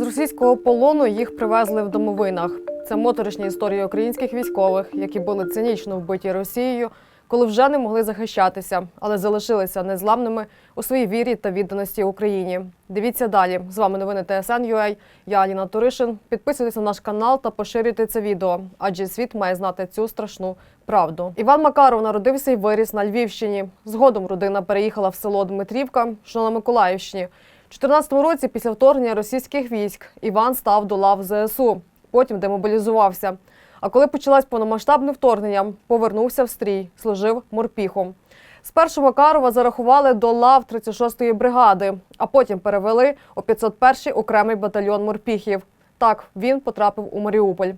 З російського полону їх привезли в домовинах. Це моторошні історії українських військових, які були цинічно вбиті Росією, коли вже не могли захищатися, але залишилися незламними у своїй вірі та відданості Україні. Дивіться далі. З вами новини ТСН.UA. Я Аліна Туришин. Підписуйтесь на наш канал та поширюйте це відео, адже світ має знати цю страшну правду. Іван Макаров народився і виріс на Львівщині. Згодом родина переїхала в село Дмитрівка, що на Миколаївщині. У 2014 році, після вторгнення російських військ, Іван став до лав ЗСУ. Потім демобілізувався. А коли почалось повномасштабне вторгнення, повернувся в стрій, служив морпіхом. Спершу Макарова зарахували до лав 36-ї бригади, а потім перевели у 501-й окремий батальйон морпіхів. Так він потрапив у Маріуполь.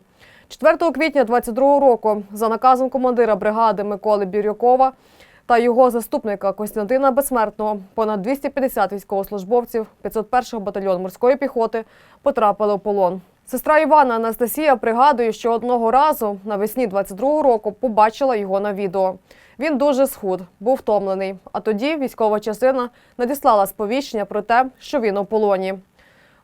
4 квітня 22 року за наказом командира бригади Миколи Бірюкова та його заступника Костянтина Безсмертного понад 250 військовослужбовців 501-го батальйону морської піхоти потрапили у полон. Сестра Івана Анастасія пригадує, що одного разу навесні 22-го року побачила його на відео. Він дуже схуд, був втомлений. А тоді військова частина надіслала сповіщення про те, що він у полоні.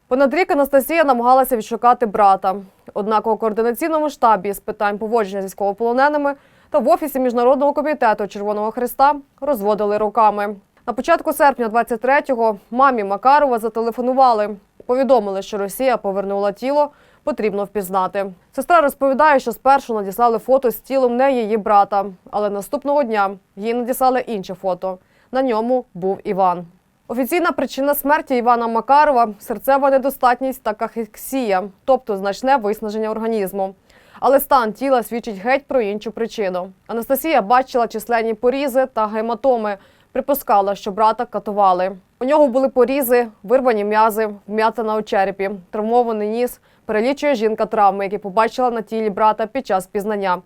Понад рік Анастасія намагалася відшукати брата. Однак у координаційному штабі з питань поводження з військовополоненими та в офісі Міжнародного комітету Червоного Христа розводили руками. На початку серпня 23-го мамі Макарова зателефонували. Повідомили, що Росія повернула тіло, потрібно впізнати. Сестра розповідає, що спершу надіслали фото з тілом не її брата, але наступного дня їй надіслали інше фото. На ньому був Іван. Офіційна причина смерті Івана Макарова серцева недостатність та кахексія, тобто значне виснаження організму. Але стан тіла свідчить геть про іншу причину. Анастасія бачила численні порізи та гематоми. Припускала, що брата катували. У нього були порізи, вирвані м'язи, вм'ятина у черепі, травмований ніс. Перелічує жінка травми, які побачила на тілі брата під час пізнання.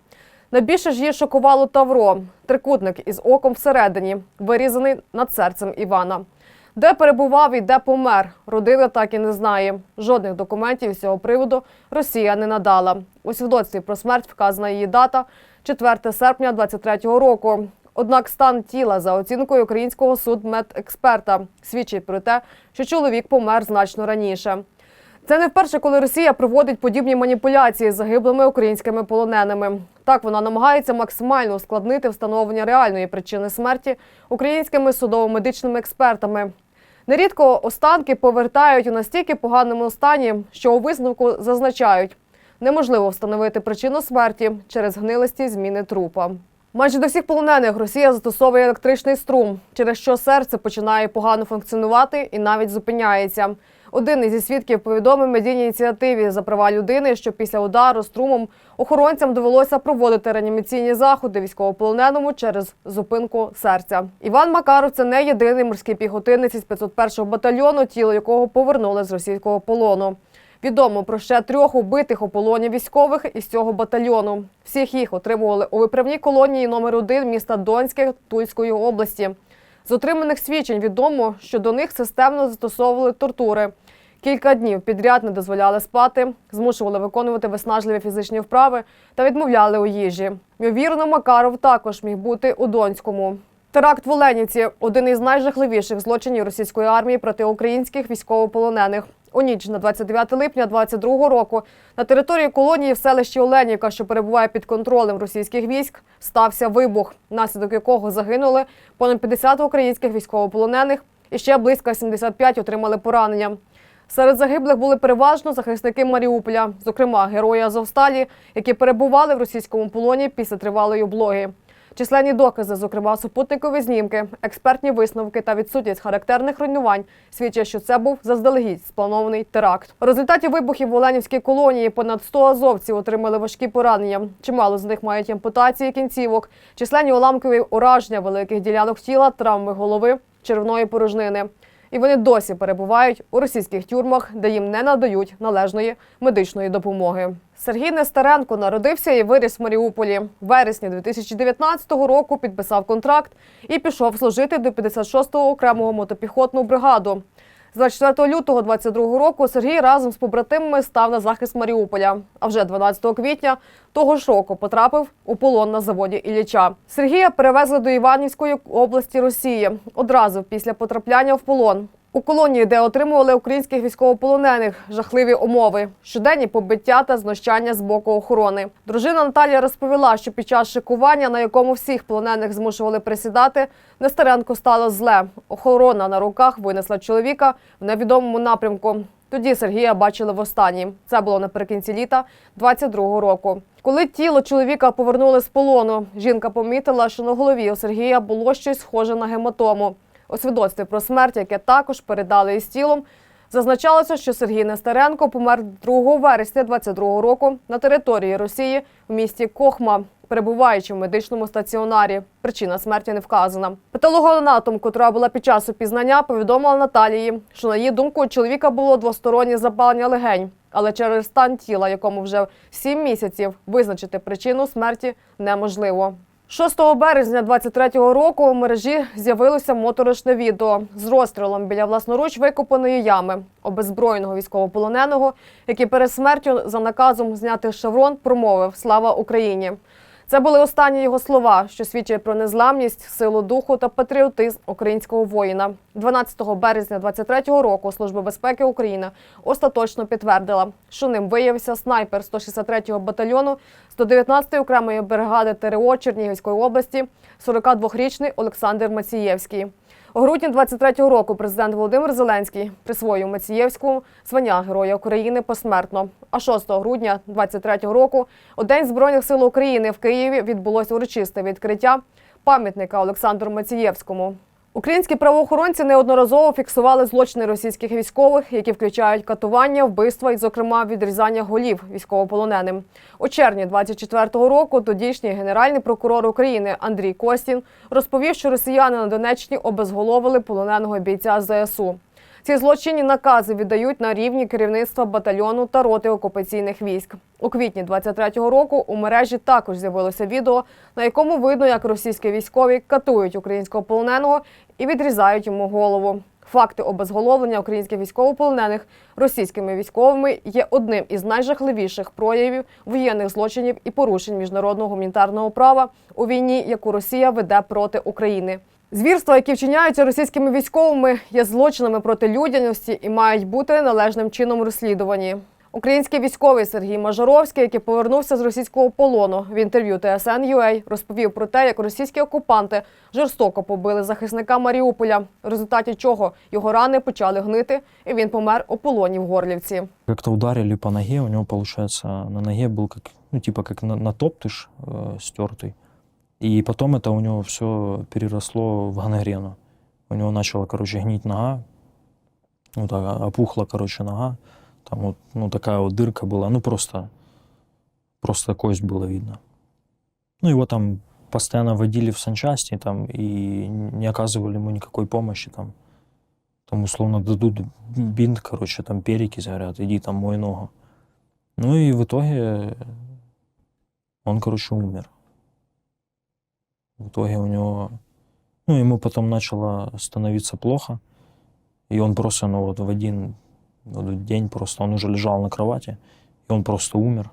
Найбільше ж її шокувало тавро трикутник із оком всередині, вирізаний над серцем Івана. Де перебував і де помер, родина так і не знає. Жодних документів з цього приводу Росія не надала. У свідоцтві про смерть вказана її дата 4 серпня 23-го року. Однак стан тіла за оцінкою українського судмедексперта свідчить про те, що чоловік помер значно раніше. Це не вперше, коли Росія проводить подібні маніпуляції з загиблими українськими полоненими. Так вона намагається максимально ускладнити встановлення реальної причини смерті українськими судово-медичними експертами. Нерідко останки повертають у настільки поганому стані, що у висновку зазначають, неможливо встановити причину смерті через гнилості зміни трупа. Майже до всіх полонених Росія застосовує електричний струм, через що серце починає погано функціонувати і навіть зупиняється. Один із свідків повідомив медійній ініціативі за права людини, що після удару струмом охоронцям довелося проводити реанімаційні заходи військовополоненому через зупинку серця. Іван Макаров це не єдиний морський піхотинець із 501-го батальйону, тіло якого повернули з російського полону. Відомо про ще трьох убитих у полоні військових із цього батальйону. Всіх їх отримували у виправній колонії номер 1 міста Донське Тульської області. З отриманих свідчень відомо, що до них системно застосовували тортури. Кілька днів підряд не дозволяли спати, змушували виконувати виснажливі фізичні вправи та відмовляли у їжі. Ймовірно, Макаров також міг бути у Донському. Теракт в Оленівці – один із найжахливіших злочинів російської армії проти українських військовополонених. У ніч на 29 липня 22 року на території колонії в селищі Оленівка, що перебуває під контролем російських військ, стався вибух, внаслідок якого загинули понад 50 українських військовополонених і ще близько 75 отримали поранення. Серед загиблих були переважно захисники Маріуполя, зокрема герої Азовсталі, які перебували в російському полоні після тривалої облоги. Численні докази, зокрема супутникові знімки, експертні висновки та відсутність характерних руйнувань, свідчать, що це був заздалегідь спланований теракт. У результаті вибухів в Оленівській колонії понад 100 азовців отримали важкі поранення. Чимало з них мають ампутації кінцівок, численні уламкові ураження великих ділянок тіла, травми голови, червної порожнини. І вони досі перебувають у російських тюрмах, де їм не надають належної медичної допомоги. Сергій Нестеренко народився і виріс в Маріуполі. В вересні 2019 року підписав контракт і пішов служити до 56-го окремого мотопіхотну бригаду. З 24 лютого 22 року Сергій разом з побратимами став на захист Маріуполя. А вже 12 квітня того ж року потрапив у полон на заводі Ілліча. Сергія перевезли до Іванівської області Росії одразу після потрапляння в полон. У колонії, де отримували українських військовополонених, жахливі умови, щоденні побиття та знущання з боку охорони. Дружина Наталія розповіла, що під час шикування, на якому всіх полонених змушували присідати, Нестеренко стало зле. Охорона на руках винесла чоловіка в невідомому напрямку. Тоді Сергія бачили востаннє. Це було наприкінці літа 22-го року. Коли тіло чоловіка повернули з полону, жінка помітила, що на голові у Сергія було щось схоже на гематому. У свідоцтві про смерть, яке також передали із тілом, зазначалося, що Сергій Нестеренко помер 2 вересня 22 року на території Росії в місті Кохма, перебуваючи в медичному стаціонарі. Причина смерті не вказана. Патологоанатом, котра була під час опізнання, повідомила Наталії, що на її думку у чоловіка було двостороннє запалення легень, але через стан тіла, якому вже 7 місяців, визначити причину смерті неможливо. 6 березня 23-го року у мережі з'явилося моторошне відео з розстрілом біля власноруч викопаної ями обезброєного військовополоненого, який перед смертю за наказом зняти шеврон промовив Слава Україні. Це були останні його слова, що свідчать про незламність, силу духу та патріотизм українського воїна. 12 березня 23-го року Служба безпеки України остаточно підтвердила, що ним виявився снайпер 163-го батальйону 119-ї окремої бригади ТРО Чернігівської області, 42-річний Олександр Мацієвський. У грудні 23-го року президент Володимир Зеленський присвоїв Мацієвську звання Героя України посмертно. А 6 грудня 23-го року, у День Збройних сил України в Києві відбулося урочисте відкриття пам'ятника Олександру Мацієвському. Українські правоохоронці неодноразово фіксували злочини російських військових, які включають катування, вбивства і, зокрема, відрізання голів військовополоненим. У червні 24-го року тодішній генеральний прокурор України Андрій Костін розповів, що росіяни на Донеччині обезголовили полоненого бійця ЗСУ. Ці злочинні накази віддають на рівні керівництва батальйону та роти окупаційних військ. У квітні 23-го року у мережі також з'явилося відео, на якому видно, як російські військові катують українського полоненого і відрізають йому голову. Факти обезголовлення українських військовополонених російськими військовими є одним із найжахливіших проявів воєнних злочинів і порушень міжнародного гуманітарного права у війні, яку Росія веде проти України. Звірства, які вчиняються російськими військовими, є злочинами проти людяності і мають бути належним чином розслідувані. Український військовий Сергій Мажоровський, який повернувся з російського полону в інтерв'ю TSN.ua, розповів про те, як російські окупанти жорстоко побили захисника Маріуполя, в результаті чого його рани почали гнити, і він помер у полоні в Горлівці. Как-то ударили по ноге, у него, получается, на ноге был как, ну, типа как на, натоптыш э, стертый. И потом это у него все переросло в гангрену. У него начала, короче, гнить нога. Ну, так, опухла, короче, нога. Там вот, ну, такая вот дырка была. Ну, просто, просто кость было видно. Ну, его там постоянно водили в санчасти там, и не оказывали ему никакой помощи. Там, там условно дадут бинт, короче, там перекись, говорят, иди там мой ногу. Ну и в итоге он, короче, умер. В итоге у него, ну, ему потом начало становиться плохо, и он просто, ну, вот в один вот день просто, он уже лежал на кровати, и он просто умер.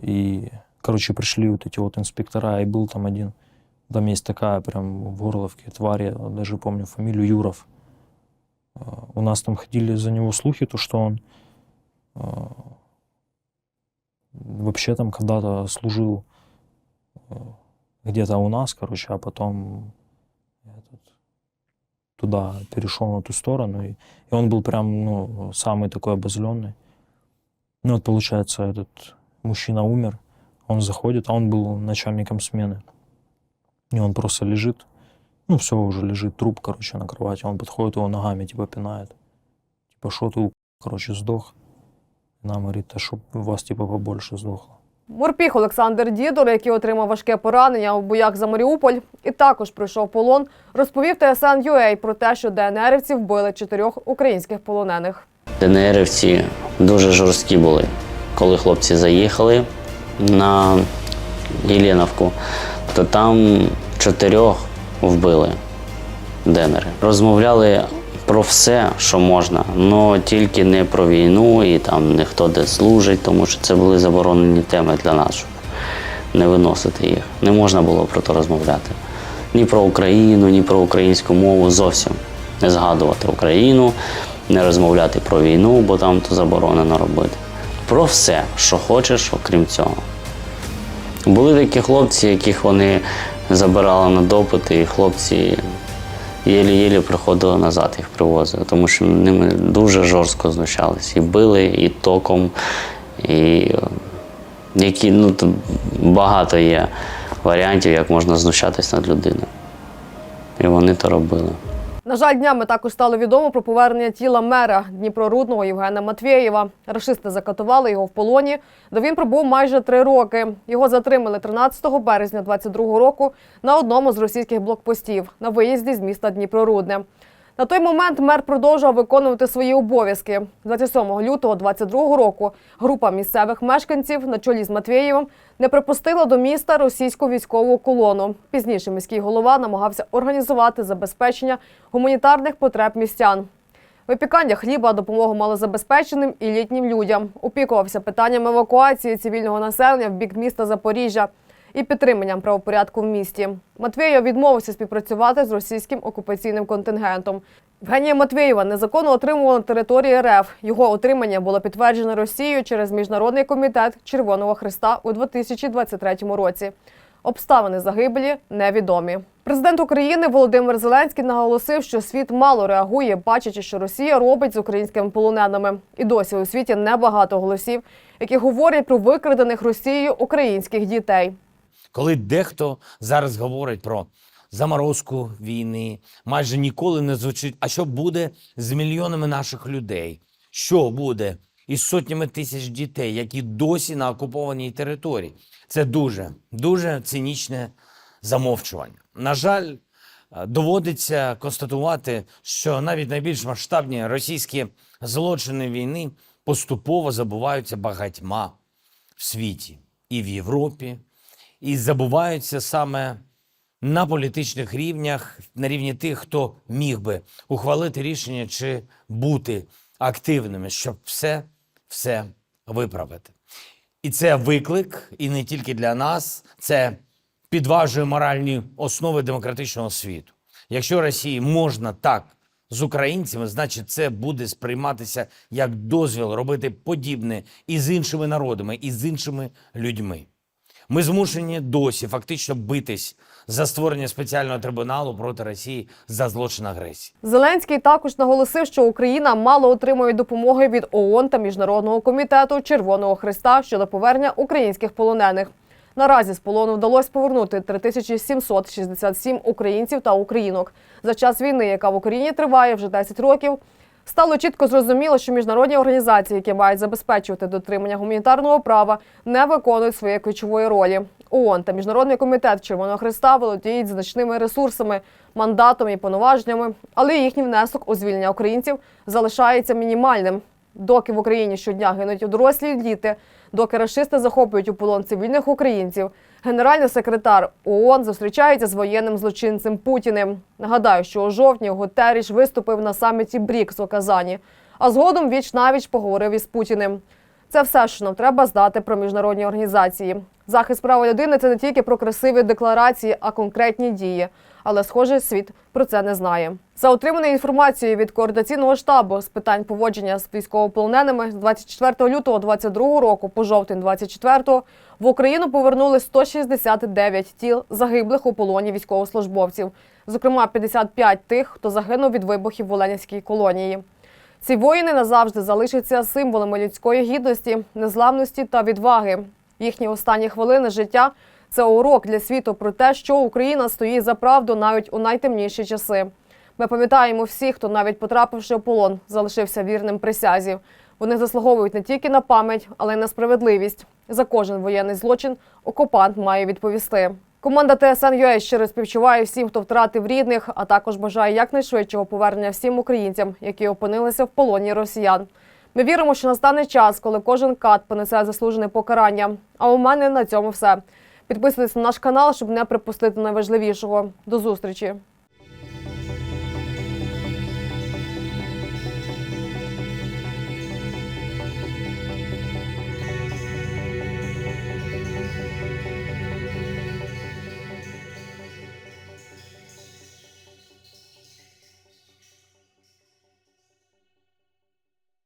И, короче, пришли вот эти вот инспектора, и был там один, там есть такая прям в Горловке тварь, я даже помню фамилию Юров. Э, У нас там ходили за него слухи, то что он э, вообще там когда-то служил э, где-то у нас, короче, а потом этот, туда перешел на ту сторону, и, и он был прям, ну, самый такой обозленный. Ну, вот получается, этот мужчина умер, он заходит, а он был начальником смены. И он просто лежит, ну, все, уже лежит труп, короче, на кровати. Он подходит, его ногами, типа, пинает. Типа, что ты, короче, сдох? Нам говорит, а чтоб вас, типа, побольше сдохло. Морпіг Олександр Дідор, який отримав важке поранення у боях за Маріуполь і також пройшов полон, розповів TSN.ua про те, що ДНРівці вбили чотирьох українських полонених. ДНРівці дуже жорсткі були. Коли хлопці заїхали на Єленовку, то там чотирьох вбили ДНР. Розмовляли про все, що можна, але тільки не про війну і там не хто де служить, тому що це були заборонені теми для нас, щоб не виносити їх. Не можна було про це розмовляти. Ні про Україну, ні про українську мову зовсім. не згадувати Україну, не розмовляти про війну, бо там то заборонено робити. Про все, що хочеш, окрім цього. Були такі хлопці, яких вони забирали на допити, і хлопці єлі-єлі приходили назад, їх привозили, тому що ними дуже жорстко знущались. І били, і током, і які, ну, багато є варіантів, як можна знущатись над людиною. І вони то робили. На жаль, днями також стало відомо про повернення тіла мера Дніпрорудного Євгена Матвєєва. Рашисти закатували його в полоні, де він пробув майже три роки. Його затримали 13 березня 22 року на одному з російських блокпостів на виїзді з міста Дніпрорудне. На той момент мер продовжував виконувати свої обов'язки. 27 лютого 22 року група місцевих мешканців на чолі з Матвєєвим не припустила до міста російську військову колону. Пізніше міський голова намагався організувати забезпечення гуманітарних потреб містян. Випікання хліба, допомогу малозабезпеченим і літнім людям. Опікувався питанням евакуації цивільного населення в бік міста Запоріжжя і підтриманням правопорядку в місті. Матвєєв відмовився співпрацювати з російським окупаційним контингентом. Євгенія Матвєєва незаконно отримувала території РФ. Його отримання було підтверджено Росією через Міжнародний комітет Червоного Христа у 2023 році. Обставини загибелі невідомі. Президент України Володимир Зеленський наголосив, що світ мало реагує, бачачи, що Росія робить з українськими полоненими. І досі у світі небагато голосів, які говорять про викрадених Росією українських дітей. Коли дехто зараз говорить про заморозку війни, майже ніколи не звучить, а що буде з мільйонами наших людей? Що буде із сотнями тисяч дітей, які досі на окупованій території? Це дуже, дуже цинічне замовчування. На жаль, е, доводиться констатувати, що навіть найбільш масштабні російські злочини війни поступово забуваються багатьма в світі і в Європі, і забуваються саме на політичних рівнях, на рівні тих, хто міг би ухвалити рішення чи бути активними, щоб все, все виправити. І це виклик, і не тільки для нас, це підважує моральні основи демократичного світу. Якщо Росії можна так з українцями, значить це буде сприйматися як дозвіл робити подібне і з іншими народами, і з іншими людьми. Ми змушені досі фактично битись за створення спеціального трибуналу проти Росії за злочин агресії. Зеленський також наголосив, що Україна мало отримує допомоги від ООН та Міжнародного комітету Червоного Христа щодо повернення українських полонених. Наразі з полону вдалося повернути 3767 українців та українок. За час війни, яка в Україні триває вже 10 років, стало чітко зрозуміло, що міжнародні організації, які мають забезпечувати дотримання гуманітарного права, не виконують своєї ключової ролі. ООН та Міжнародний комітет Червоного Христа володіють значними ресурсами, мандатами і повноваженнями, але їхній внесок у звільнення українців залишається мінімальним. Доки в Україні щодня гинуть дорослі діти, доки рашисти захоплюють у полон цивільних українців, генеральний секретар ООН зустрічається з воєнним злочинцем Путіним. Нагадаю, що у жовтні Гутеріш виступив на саміті БРІКС у Казані, а згодом віч навіч поговорив із Путіним. Це все, що нам треба здати про міжнародні організації. Захист прав людини це не тільки про красиві декларації, а конкретні дії. Але, схоже, світ про це не знає. За отриманою інформацією від координаційного штабу з питань поводження з військовополоненими з 24 лютого 2022 року по жовтень 24 в Україну повернули 169 тіл загиблих у полоні військовослужбовців, зокрема 55 тих, хто загинув від вибухів в Оленівській колонії. Ці воїни назавжди залишаться символами людської гідності, незламності та відваги. Їхні останні хвилини життя це урок для світу про те, що Україна стоїть за правду навіть у найтемніші часи. Ми пам'ятаємо всіх, хто навіть потрапивши в полон, залишився вірним присязі. Вони заслуговують не тільки на пам'ять, але й на справедливість. За кожен воєнний злочин окупант має відповісти. Команда ТСН.UA щиро співчуває всім, хто втратив рідних, а також бажає якнайшвидшого повернення всім українцям, які опинилися в полоні росіян. Ми віримо, що настане час, коли кожен кат понесе заслужене покарання. А у мене на цьому все. Підписуйтесь на наш канал, щоб не припустити найважливішого. До зустрічі!